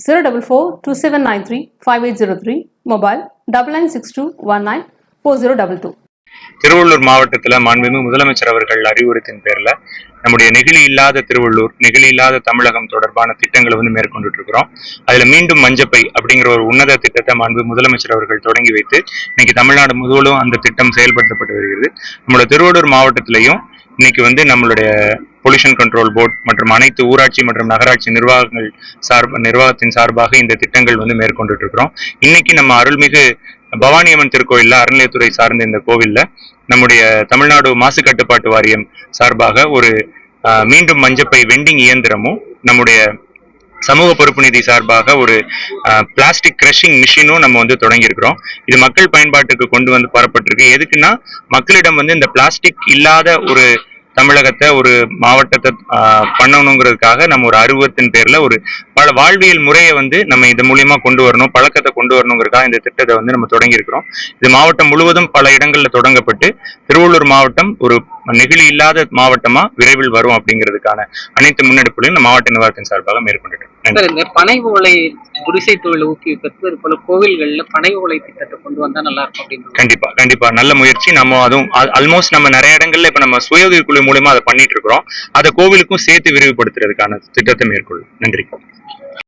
zero double four two seven nine three five eight zero three mobile double nine six two one nine four zero double two Tiruvallur மாவட்டத்தில் மாண்புமிகு முதலமைச்சர் அவர்கள் அறிவுறுத்தின் பேரில் நம்முடைய நெகிழி இல்லாத திருவள்ளூர் நெகிழி இல்லாத தமிழகம் தொடர்பான திட்டங்களை வந்து மேற்கொண்டுட்டு இருக்கிறோம் அதில் மீண்டும் மஞ்சப்பை அப்படிங்கிற ஒரு உன்னத திட்டத்தை மாண்பு முதலமைச்சர் அவர்கள் தொடங்கி வைத்து இன்னைக்கு தமிழ்நாடு முழுவதும் அந்த திட்டம் செயல்படுத்தப்பட்டு வருகிறது. நம்மளோட திருவள்ளூர் மாவட்டத்திலையும் இன்னைக்கு வந்து நம்மளுடைய பொல்யூஷன் கண்ட்ரோல் போர்ட் மற்றும் அனைத்து ஊராட்சி மற்றும் நகராட்சி நிர்வாகங்கள் சார்ப நிர்வாகத்தின் சார்பாக இந்த திட்டங்கள் வந்து மேற்கொண்டுட்டு இருக்கிறோம் இன்னைக்கு நம்ம அருள்மிகு பவானியம்மன் திருக்கோயில்ல அறநிலையத்துறை சார்ந்த இந்த கோவில்ல நம்முடைய தமிழ்நாடு மாசு கட்டுப்பாட்டு வாரியம் சார்பாக ஒரு மீண்டும் மஞ்சப்பை வெண்டிங் இயந்திரமும் நம்முடைய சமூக பொறுப்பு நிதி சார்பாக ஒரு பிளாஸ்டிக் கிரஷிங் மிஷினும் நம்ம வந்து தொடங்கியிருக்கிறோம். இது மக்கள் பயன்பாட்டுக்கு கொண்டு வந்து வரப்பட்டிருக்கு எதுக்குன்னா மக்களிடம் வந்து இந்த பிளாஸ்டிக் இல்லாத ஒரு தமிழகத்தை ஒரு மாவட்டத்தை ஆஹ், பண்ணணுங்கிறதுக்காக நம்ம ஒரு அருவத்தின் பேர்ல ஒரு பல வாழ்வியல் முறையை வந்து நம்ம இது மூலியமா கொண்டு வரணும் பழக்கத்தை கொண்டு வரணுங்கிறதுக்காக இந்த திட்டத்தை வந்து நம்ம தொடங்கி இருக்கிறோம் இது மாவட்டம் முழுவதும் பல இடங்கள்ல தொடங்கப்பட்டு திருவள்ளூர் மாவட்டம் ஒரு நெகிழி இல்லாத மாவட்டமா விரைவில் வரும் அப்படிங்கிறதுக்கான அனைத்து முன்னெடுப்புகளையும் இந்த மாவட்ட நிர்வாகத்தின் சார்பாக மேற்கொண்டுட்டு இந்த பனை ஓலை குடிசை தொழிலை ஊக்குவிக்கிறது இது போல கோவில்கள்ல பனை ஓலை திட்டத்தை கொண்டு வந்தா நல்லா இருக்கும் அப்படின்னு கண்டிப்பா கண்டிப்பா. நல்ல முயற்சி. நம்ம அதுவும் ஆல்மோஸ்ட் நம்ம நிறைய இடங்கள்ல இப்ப நம்ம சுய உதவி குழு மூலியமா அதை பண்ணிட்டு இருக்கிறோம். அதை கோவிலுக்கும் சேர்த்து விரிவுபடுத்துறதுக்கான திட்டத்தை மேற்கொள்ளும். நன்றி.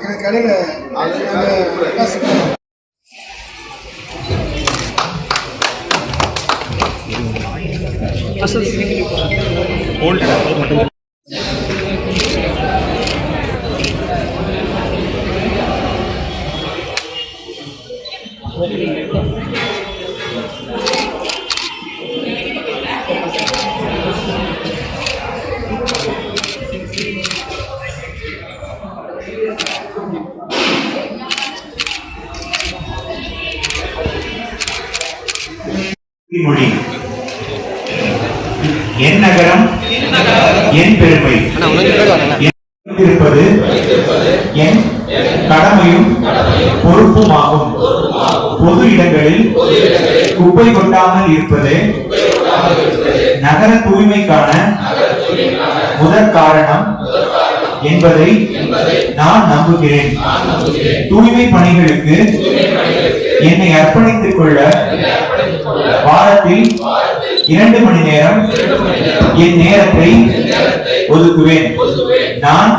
எனக்கு கடையில் நாங்கள் காசு மொழி. என் நகரம் என் பெருமை. இருப்பது என் கடமையும் பொறுப்பும் ஆகும் பொது இடங்களில் குப்பை கொட்டாமல் இருப்பது நகர தூய்மைக்கான முதற் காரணம் என்பதை நான் நம்புகிறேன். தூய்மை பணிகளுக்கு என்னை அர்ப்பணித்துக் கொள்ள வாரத்தில் இரண்டு மணி நேரம் என் நேரத்தை ஒதுக்குவேன். நான்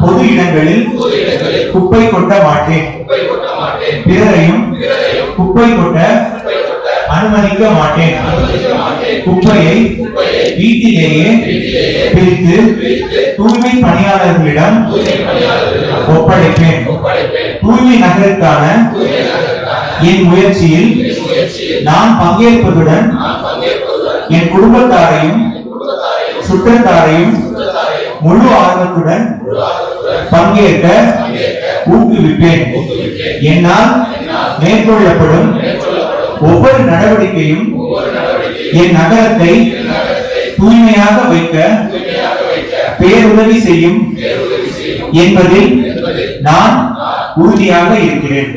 பொது இடங்களில் குப்பை கொட்ட மாட்டேன். பிறரையும் குப்பை கொட்ட அனுமதிக்க மாட்டேன். குப்பையை வீட்டிலேயே பிரித்து தூய்மை பணியாளர்களிடம் ஒப்படைப்பேன். தூய்மை நகருக்கான என் முயற்சியில் நான் பங்கேற்பதுடன் என் குடும்பத்தாரையும் சுற்றத்தாரையும் முழு ஆர்வத்துடன் பங்கேற்க ஊக்குவிப்பேன். என்னால் மேற்கொள்ளப்படும் ஒவ்வொரு நடவடிக்கையும் என் நகரத்தை தூய்மையாக வைக்க பேருதவி செய்யும் என்பதில் நான் உறுதியாக இருக்கிறேன்.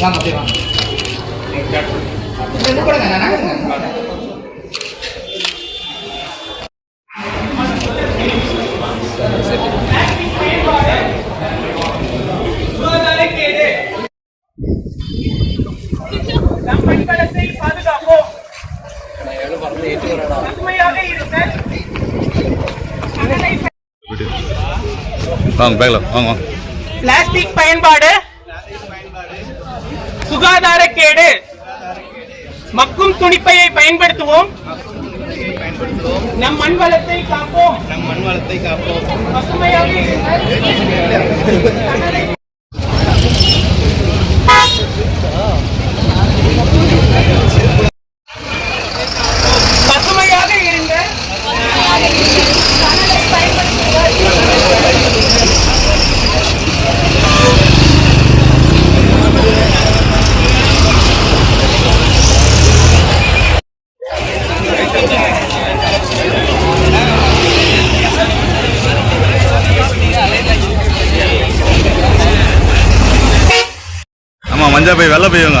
வாங்க அப்படியே பேக்ல வாங்க. பிளாஸ்டிக் பயன்பாடு சுகாதார கேடு. மக்கும் துணிப்பையை பயன்படுத்துவோம். நம் மண் வளத்தை காப்போம். நம் மண் வளத்தை காப்போம். பசுமையாக மஞ்சள் பை வெள்ளை பையங்க